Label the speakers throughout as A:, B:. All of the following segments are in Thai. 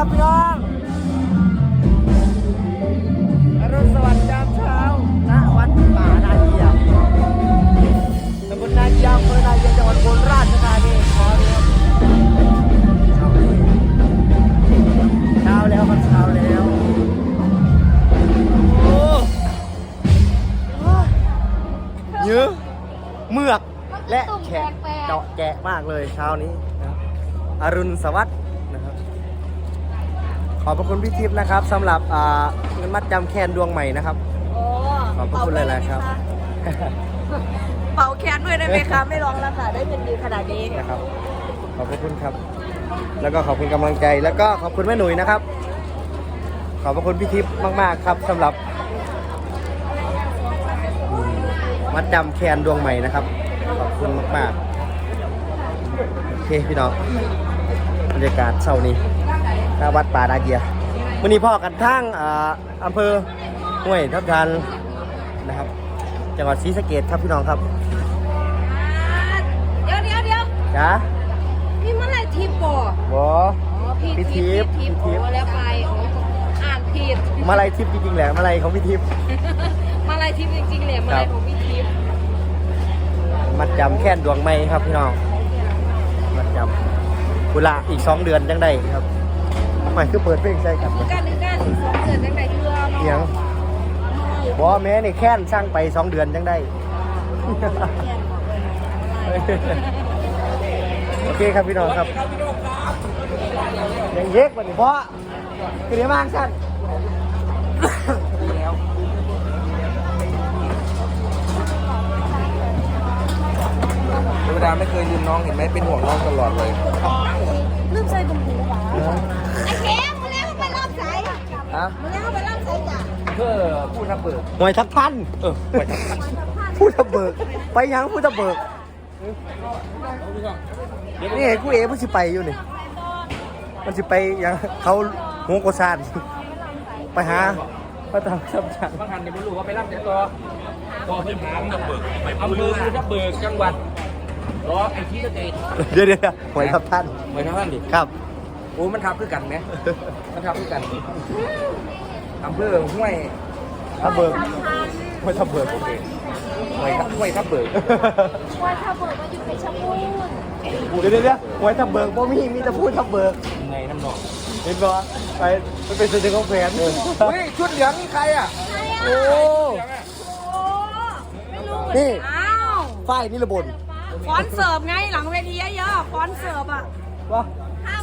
A: ครับพี่น้องอรุณสวัสดิ์ยามเช้าณวัดป่านาเยียมตำบลนาเยียมอำเภอนาเยียมจังหวัดอุบลราชธานีขอเรียนเช้าแล้วครับเช้าแล้วโอ้เยอะเมือกและแขกเจาะแกะมากเลยเช้านี้อรุณสวัสดิ์ ขอบพระคุณพี่ทิพย์นะครับสำหรับอ่าเงินมัดจำแคนดวงใหม่นะครับ
B: โอ้
A: ขอบพระคุณหลายๆครับ
B: เป่าแคนด้วยได้ไหมคะ ไม่ร้องแล้วค่ะ ได้เงินดีขนาดนี้
A: นะครับ ขอบพระคุณครับ แล้วก็ขอบคุณกำลังใจ แล้วก็ขอบคุณแม่หนุ่ยนะครับ ขอบพระคุณพี่ทิพย์มาก ๆ ครับสำหรับอืมมัดจำแคนดวงใหม่นะครับ ขอบคุณมาก ๆ โอเคพี่น้องบรรยากาศเช้านี้ หน้าวัดป่านาเกียวันนี้พ่อกันทั้งอ่าอำเภอห้วยทับทันนะครับ จังหวัดศรีสะเกดครับพี่น้องครับ
B: เดี๋ยวเดี๋ยวเดี๋ยว
A: จ้า
B: นี่เมื่อไหร่ทิปบ่
A: บอ
B: อ๋อผิด
A: พี่ทิ
B: ทิ
A: พ
B: ป
A: ย์
B: ทิป
A: พี่ทิพย์
B: โอ้แล้วไปอ๋ออ่านผิด
A: มาลายทิพย์จริงๆแหละมาลายของพี่ทิพย์
B: มาลายทิปจริงๆเลยมาลายของพี่ทิป
A: มัดจำแค่นดวงไม้ครับพี่น้องมัดจำกุละอีกสองเดือนจังได้ครับ ทำไมคือเปิดเพลงใช่ครับ
B: คือการนึกการอีกสองเดือนจังไหนเพื่อ
A: เสียงบอแม่นี่แค่นสร้างไปสองเดือนจังได้ โอเคครับพี่น้องครับยังเย็กกว่านี้เพราะคือเดี๋ยวมากสั้น
C: เทวดาไม่เคยลืมน้องเห็นไหมเป็นห่วงน้องตลอดเลยะ
B: มาแล้วไปรอบสายจ้ะ
C: เพื่อผู้ทับเบิก
A: หน่วยทับทัน
C: เออไปทับทัน
A: พูดตะเบิก ไปยังพูดตะเบิกนี่ไงกูเอ๋มันสิไปอยู่นี่มันสิไปยังเขาหัวโกซานไปหาพระธรรมสัมชัน
C: บางท่านเนี่ยไม่รู้ว่าไปรับแต่ตัวตัวเพื่อนถามทับเบิกอำเภอผู้ทับเบิกจังหวัดรอไอ้ที่สะเกต
A: เดี๋ยวเดี๋ยวหวยทับท่าน
C: เหมือนท่านดิ
A: ครับ
C: โอ้มันทับคือกันไหมมันทับคือกันอำเภอห้วย
A: ทับเบิกหวยทับเบิก
C: โอเคห้วยทับห้วยทับเบิก
B: ว่าถ้าเบิกมาอยู่เพชรบูรณ์
A: เดี๋ยวเดี๋ยวเดี๋ยวหวยทับเบิกบ่มีมีแต่พูดทับเบิก
C: ไงน้ำหนอง
A: เห็นบ่ไปมันเป็นสิ่งของแฟนเลย
C: เฮ้ยชุดเหลืองนี่ใครอะ
A: โอ้
B: โอ้ไม่รู้
A: นี่
B: อ้าว
A: ฝ้ายนี่ระบน
B: ฟอนเสิร์ฟไงหลังเวทีเยอะๆฟอนเสิร์ฟอะ
A: วะ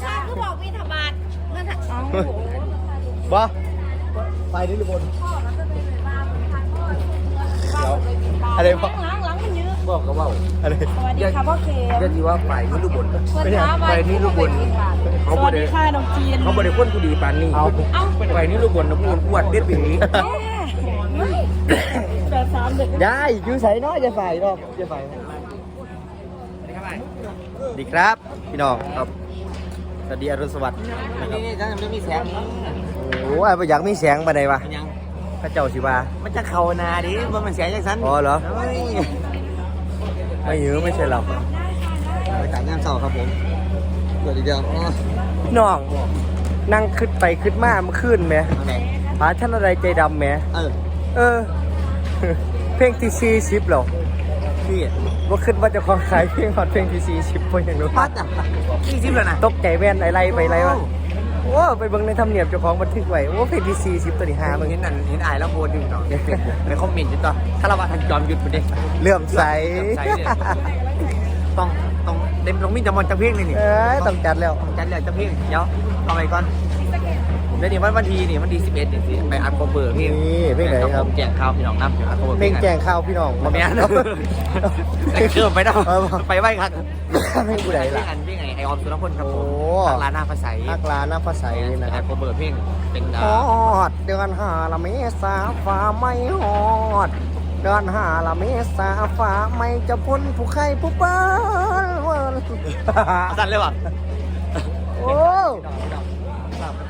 B: ห้าพันคือบอกมีธบาทเงินถักเอา
A: วะฝ้ายนี่ระบนอะไรวะ
B: หลังหลังมันเยอะ
C: บอกก็ว่า
A: อะไร
B: สวัสดีค่ะพ่อเค
C: เรียกดีว่าฝ่ายนี้ลูกบน
B: เพื่อนท้า
C: ไปนี่ลูกบนเขา
B: ส
C: บ่
B: วัส
C: ได้
B: ดีค่ะน้องจีน
C: เขาบริคนผู้ดีปานนี้
A: เอา
B: เอ้า
C: ฝ่ายนี้ลูกบนนะพูดอวดเด็ดปีนี้
B: แปดสามเด็ก
A: ยายอยู่ใส่เนาะจะใส่เนาะจะใส่ดีครับ พี่น้องครับ สวัสดีอรุณสวัสดิ์
C: นี่นี่ฉันจะมีแสง
A: โอ้ยบ่อยากมีแสงมาไหนวะ
C: ยัง
A: พระเจ้าสิว่า
C: มันจะเข้านาดิว่ามันแสงจากฉัน
A: อ๋อเหรอ
C: เฮ้ย
A: ไม่หิวไม่ใช่หรอก
C: ไปจ่ายงานเสาครับผมเกิดอีกเดียวอ๋อ
A: พี่น้องนั่งขึ้นไปขึ้นมาเมื่อคืนไหม
C: ไหน
A: หาท่านอะไรใจดำไหม
C: เออ
A: เออ เพลงที่ซีชิปหรอ
C: พี่
A: ว่าขึ้นว่าจะคองขายเพลงฮอตเพลงที่ซีชิปเพราะอย่างนู้น
C: พัดอะยี่สิบแล้วนะ
A: ตกใจแว่นอะไรไปไรวะโอ้ไปเบิ่งในทำเนียบเจ้าของบันทึกไว้โอ้เพลงที่ซีชิปตัวที่ห้ามึง
C: เห็นนั่นเห็นอายแล้วโพสต์อยู่ต่อในคอมเมนต์อยู่ต่อถ้าเราว่าทางจอมหยุดไปดิ
A: เลื่อมใส
C: เลื่อมใสเนี่ยต้องต้องเต็มตรงมีจำนวนจะเพียงเลยนี่
A: เอ้ยต้องจัดแล้ว
C: จันเหลือจะเพียงเดี๋ยวเอาไปก่อน เดี๋ยวนี้วันวันทีนี่วันที่สิบเอ็ดนี่สิไปอัดคอมเบอร์พี่
A: นี่เพลงไหนครับ
C: แจกข้าวพี่น้องนับอยู่อัดคอมเบอร์
A: เพลงแจ้งข่าวพี่น้อง
C: มาแม่นเชื่อไปได้
A: เออ
C: ไปไหว้ครับ
A: เพลงผู้ใดล่ะ
C: อันพี่ไงไอออมสุนพลครับผม
A: โอ้
C: ทางร้านหน้าภาษา
A: นักลาหน้าภาษานี่นะค
C: อั
A: รับ
C: ดคอมเบอร์เพลงเป็นดา
A: ฮอดเดือนห้าละเมษาฟ้าไม่ฮอดเดือนห้าละเมษาฟ้าไม่จะพ้นผู้ใครผู้เปิ้ลเวิร์น
C: สั่นเลยว่ะ
A: โอ้
C: ฝากเป็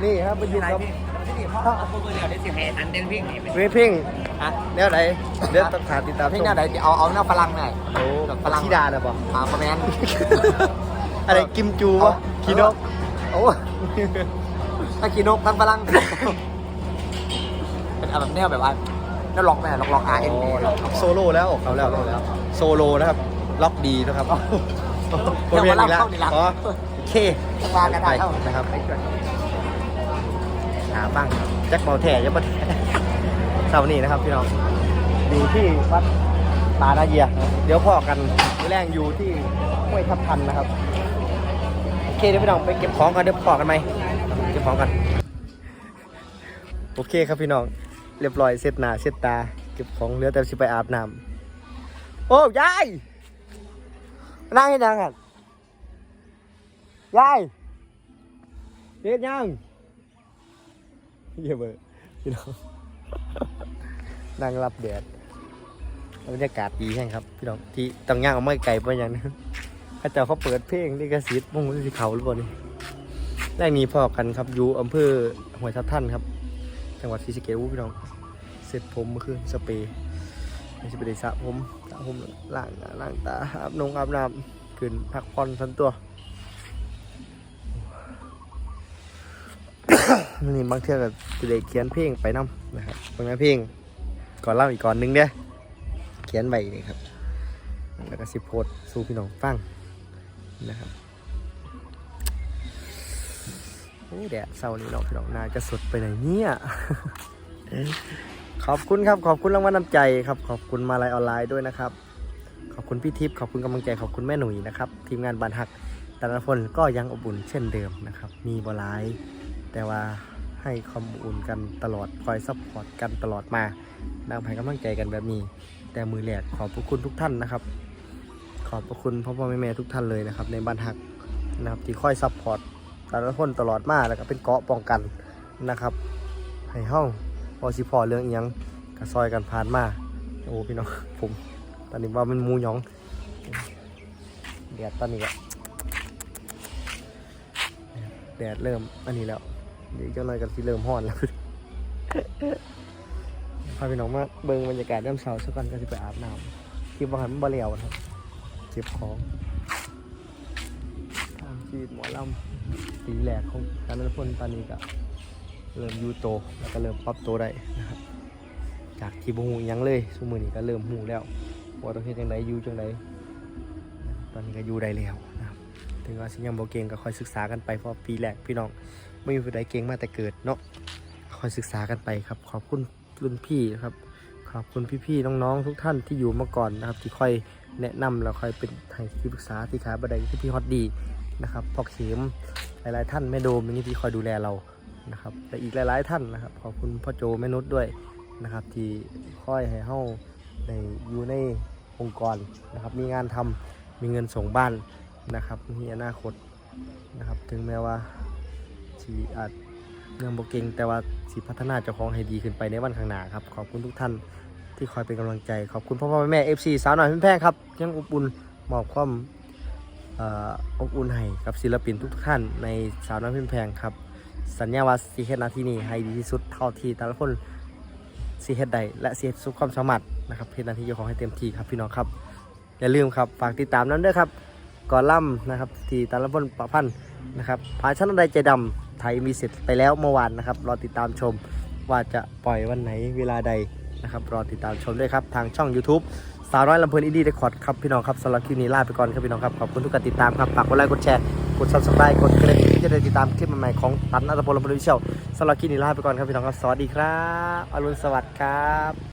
C: นตัวแทน
A: นี่ครับไปอยู่กับ
C: ที่นี่พ่อคอมเบอร์เดียวได้สิให้อันเด่นเพลงนี่เป็น
A: เวพิง
C: ฮะ
A: แนวไหนเดี๋ยวต้องหาติดตาม
C: เพลงแนวไหนเอาเอาแนวฝรั่งหน่อย
A: โอ้
C: แบบฝรั่ง
A: ชิดาน่ะบอก
C: อ่าคอมเมนต์
A: อะไรกิมจูวะคีโนกโอ้ตะกี้นกทั้งฝรั่งเป็นเอาแบบแนวแบบว่าแนวล็อกแม่ล็อกล็อกอาร์เอ็นโซโล่แล้วเขาแล้วเขาแล้วโซโล่นะครับล็อกดีนะครับ
B: เดี๋ยวมาเล่าเข้านี่ละ
A: อ๋อโอเค
B: วางกันได้เข้า
A: นะครับ หาบ้างแจ็คบอลแท้ยังบ่แท้เสาร์นี้นะครับพี่น้องอยู่ที่วัดป่านาเยียเดี๋ยวพ่อกันแรงอยู่ที่ห้วยทับทันนะครับโอเคเดี๋ยวพี่น้องไปเก็บของกันเดี๋ยวพ่อกันไหมเก็บของกันโอเคครับพี่น้องเรียบร้อยเสร็จหน้าเสร็จตา เก็บของเหลือแต่สิไปอาบน้ำโอ้ยายนั่งให้ยังกันยายเฮ็ดยัง เยี่ยมเลยพี่น้องนั่งรับแดดบรรยากาศดีแห้งครับพี่น้องที่ต้องย่างเอาไม้ไก่ไปอย่างนั้นข้าเจ้าเขาเปิดเพลงลิขสิทธิ์มุ่งสิเขาหรือเปล่านี่แรกนี้พอกันครับอยู่อำเภอห้วยทับท่านครับ จังหวัดศรีสะเกษอู้พี่น้องเสร็จผมเมื่อคืนสเปรย์ไม่ใช่ไปได้สระผมสระผมล้างล้างตาอาบนงอาบน้ำขึ้นพักผ่อนทันตัว นี่บางเทื่อก็จะได้เขียนเพลงไปนํนะครับเพลงเพลงก่อนเล่าอีกก่อนหนึงเด้เขียนใบนี่ครับ แล้วก็สิโพสสู่พี่น้องฟังนะครับโอ้แดดเศร้านี่เนาะพี่น้องนาจะสดไปไหนเนี่ยขอบคุณครับ ขอบคุณรางวัลน้ำใจครับ ขอบคุณมาลายออนไลน์ด้วยนะครับ ขอบคุณพี่ทิพย์ขอบคุณกำลังใจขอบคุณแม่หนุ่ยนะครับ ทีมงานบานหักแต่ละคนก็ยังอบอุ่นเช่นเดิมนะครับ มีบหลาย แต่ว่าให้ความอุ่นกันตลอดคอยซัพพอร์ตกันตลอดมานำให้กำลังใจกันแบบนี้ แต่มือแหลกขอบพระคุณทุกท่านนะครับ ขอบพระคุณพ่อพ่อแม่แม่ทุกท่านเลยนะครับ ในบ้านหักนะครับที่คอยซัพพอร์ตแต่ละคนตลอดมาแล้วก็เป็นเกาะป้องกันนะครับ ให้เฮ้าพอสิพอเรื่องอิหยังกระซอยกันผ่านมาโอ้พี่น้องผมตอนนี้ว่ามันมูหยองแดดตอนนี้ก็แดดเริ่มอันนี้แล้ว เดี๋ยวเจ้าหน่อยกันที่เริ่มห้อนแล้วพาพี่น้องมาเบิ่งบรรยากาศย่ำเสาสักก่อนก็จะไปอาบน้ำคลิปบางหันมันบ่เลียวนะครับเก็บของทางชีวิตหมอลำตีแหลกของการนันพลตอนนี้ก็เริ่มยูโตแล้วก็เริ่มปรับโตได้นะครับจากที่บ่หูยังเลยสมือนี้ก็เริ่มหูแล้วว่าต้องเฮ็ดจังไดอยู่จังไดตอนนี้ก็อยู่ได้แล้ว ถึงว่าสิยังบ่เก่งก็คอยศึกษากันไปเพราะปีแรกพี่น้องไม่มีผู้ใดเก่งมาแต่เกิดเนาะคอยศึกษากันไปครับ ขอบคุณรุ่นพี่ครับ ขอบคุณพี่ๆน้องๆทุกท่านที่อยู่มาก่อนนะครับ ที่ค่อยแนะนำแล้วค่อยเป็นให้ที่ปรึกษาที่ขาบันไดที่พี่ฮอตดีนะครับพ่อเข็มหลายๆท่านแม่โดมนี่ที่คอยดูแลเรานะครับและอีกหลายๆท่านนะครับ ขอบคุณพ่อโจแม่นุชด้วยนะครับ ที่ค่อยให้เฮาในอยู่ในองค์กรนะครับ มีงานทำมีเงินส่งบ้าน นะครับมีอนาคตนะครับ ถึงแม้ว่าชีอาจยังบ่เก่งแต่ว่าสิพัฒนาเจ้าของให้ดีขึ้นไปในวันข้างหน้าครับ ขอบคุณทุกท่านที่คอยเป็นกำลังใจขอบคุณพ่อพ่อแม่แม่ FC สาวหน่อยเพื่อนแพงครับยังอบอุ่นมอบความอบอุ่นให้กับศิลปินทุกท่านในสาวน้อยเพื่อนแพงครับ สัญญาว่าสิเฮ็ดนาที่นี้ให้ดีที่สุดเท่าที่แต่ละคนซีเฮ็ดได้และซีเฮ็ดสุดความสามารถนะครับเฮ็ดนาที่เจ้าของให้เต็มที่ครับพี่น้องครับอย่าลืมครับฝากติดตามนั้นด้วยครับ กอล่ำนะครับ ที่ตาละพลประพันธ์นะครับพาชนะใดใจดำไทยมีเสร็จไปแล้วเมื่อวานนะครับ รอติดตามชมว่าจะปล่อยวันไหนเวลาใดนะครับ รอติดตามชมด้วยครับ ทางช่อง YouTube สาวน้อยลำเพลินอินดี้เรคคอร์ดครับพี่น้องครับสำหรับคลิปนี้ลาไปก่อนครับพี่น้องครับ ขอบคุณทุกการติดตามครับฝากกดไลค์กดแชร์กด subscribe กดกระดิ่งที่จะได้ติดตามคลิปใหม่ๆของตันอัตพลลำเพลินวิเชียวสำหรับคลิปนี้ลาไปก่อนครับพี่น้องครับสวัสดีครับอรุณสวัสดิ์ครับ